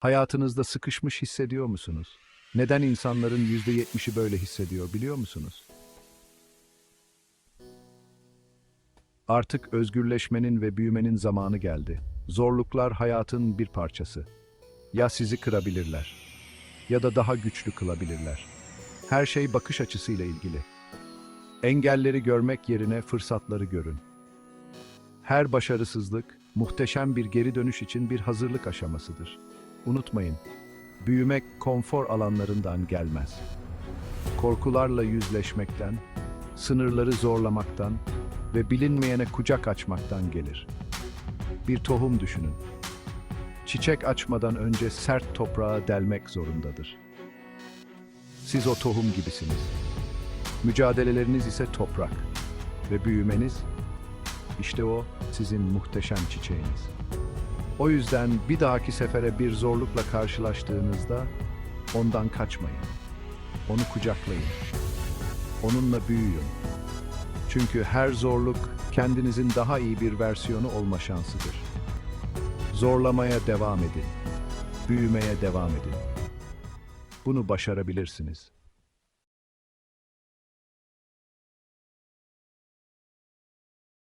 Hayatınızda sıkışmış hissediyor musunuz? Neden insanların yüzde yetmişi böyle hissediyor biliyor musunuz? Artık özgürleşmenin ve büyümenin zamanı geldi. Zorluklar hayatın bir parçası. Ya sizi kırabilirler ya da daha güçlü kılabilirler. Her şey bakış açısıyla ilgili. Engelleri görmek yerine fırsatları görün. Her başarısızlık muhteşem bir geri dönüş için bir hazırlık aşamasıdır. Unutmayın, büyümek konfor alanlarından gelmez. Korkularla yüzleşmekten, sınırları zorlamaktan ve bilinmeyene kucak açmaktan gelir. Bir tohum düşünün. Çiçek açmadan önce sert toprağa delmek zorundadır. Siz o tohum gibisiniz. Mücadeleleriniz ise toprak ve büyümeniz işte o sizin muhteşem çiçeğiniz. O yüzden bir dahaki sefere bir zorlukla karşılaştığınızda ondan kaçmayın. Onu kucaklayın. Onunla büyüyün. Çünkü her zorluk kendinizin daha iyi bir versiyonu olma şansıdır. Zorlamaya devam edin. Büyümeye devam edin. Bunu başarabilirsiniz.